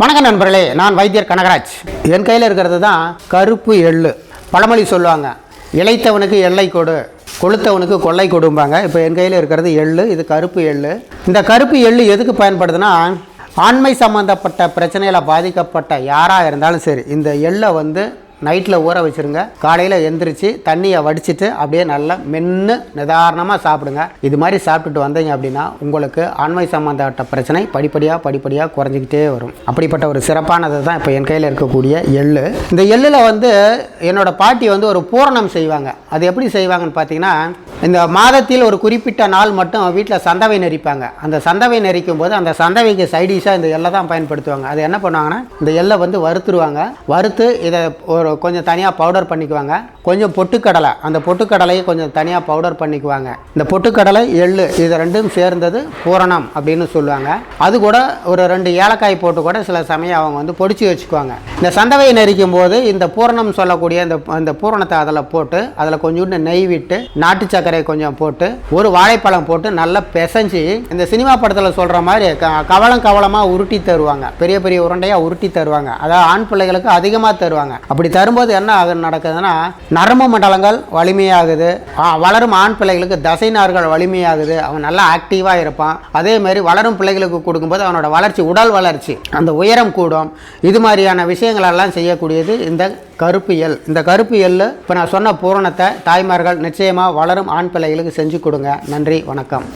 வணக்கம் நண்பர்களே நான் வைத்தியர் கனகராஜ். என் கையில் இருக்கிறது தான் கருப்பு எள்ளு. பழமொழி சொல்லுவாங்க இளைத்தவனுக்கு எல்லை கொடு கொளுத்தவனுக்கு கொள்ளை கொடும்பாங்க. இப்போ என் கையில் இருக்கிறது எள்ளு இது கருப்பு எள்ளு. இந்த கருப்பு எள்ளு எதுக்கு பயன்படுதுன்னா ஆண்மை சம்பந்தப்பட்ட பிரச்சனையில் பாதிக்கப்பட்ட யாராக இருந்தாலும் சரி இந்த எள்ளை வந்து நைட்டில் ஊற வச்சுருங்க. காலையில் எந்திரிச்சு தண்ணியை வடிச்சிட்டு அப்படியே நல்லா மென்று நிதானமாக சாப்பிடுங்க. இது மாதிரி சாப்பிட்டுட்டு வந்தீங்க அப்படின்னா உங்களுக்கு ஆண்மை சம்மந்தப்பட்ட பிரச்சனை படிப்படியாக படிப்படியாக குறைஞ்சிக்கிட்டே வரும். அப்படிப்பட்ட ஒரு சிறப்பானது தான் இப்போ என் கையில் இருக்கக்கூடிய எள்ளு. இந்த எள்ளில் வந்து என்னோட பாட்டி வந்து ஒரு பூரணம் செய்வாங்க. அது எப்படி செய்வாங்கன்னு பார்த்தீங்கன்னா இந்த மாதத்தில் ஒரு குறிப்பிட்ட நாள் மட்டும் வீட்டில் சந்தவை நெறிப்பாங்க அந்த சந்தவை நெறிக்கும் போது அந்த சந்தவைக்கு சைடிஷாக இந்த எல்லை தான் பயன்படுத்துவாங்க. அது என்ன பண்ணுவாங்கன்னா இந்த எல்லை வந்து வறுத்துருவாங்க. வறுத்து இதை ஒரு கொஞ்சம் தனியாக பவுடர் பண்ணிக்குவாங்க. கொஞ்சம் பொட்டுக்கடலை அந்த பொட்டுக்கடலையை கொஞ்சம் தனியாக பவுடர் பண்ணிக்குவாங்க. இந்த பொட்டுக்கடலை எள்ளு இது ரெண்டும் சேர்ந்தது பூரணம் அப்படின்னு சொல்லுவாங்க. அது கூட ஒரு ரெண்டு ஏலக்காய் போட்டு கூட சில சமயம் அவங்க வந்து பொடிச்சு வச்சுக்குவாங்க. இந்த சந்தவையை நெரிக்கும் போது இந்த பூரணம் சொல்லக்கூடிய இந்த இந்த பூரணத்தை அதில் போட்டு அதில் கொஞ்சோண்டு நெய் விட்டு நாட்டு சர்க்கரை கொஞ்சம் போட்டு ஒரு வாழைப்பழம் போட்டு நல்லா பிசைஞ்சு இந்த சினிமா படத்தில் சொல்கிற மாதிரி க கவலம் கவலமாக உருட்டி தருவாங்க. பெரிய பெரிய உருண்டையாக உருட்டி தருவாங்க. அதாவது ஆண் பிள்ளைகளுக்கு அதிகமாக தருவாங்க. அப்படி தரும்போது என்ன ஆகு நடக்குதுன்னா நரம்பு மண்டலங்கள் வலிமையாகுது. வளரும் ஆண் பிள்ளைகளுக்கு தசை நார்கள் வலிமையாகுது. அவன் நல்லா ஆக்டிவாக இருப்பான். அதே மாதிரி வளரும் பிள்ளைகளுக்கு கொடுக்கும்போது அவனோட வளர்ச்சி உடல் வளர்ச்சி அந்த உயரம் கூடும். இது மாதிரியான விஷயங்களெல்லாம் செய்யக்கூடியது இந்த கருப்பு எல் இந்த கருப்பு எள்ளு இப்போ நான் சொன்ன பூரணத்தை தாய்மார்கள் நிச்சயமாக வளரும் ஆண் பிள்ளைகளுக்கு செஞ்சு கொடுங்க. நன்றி வணக்கம்.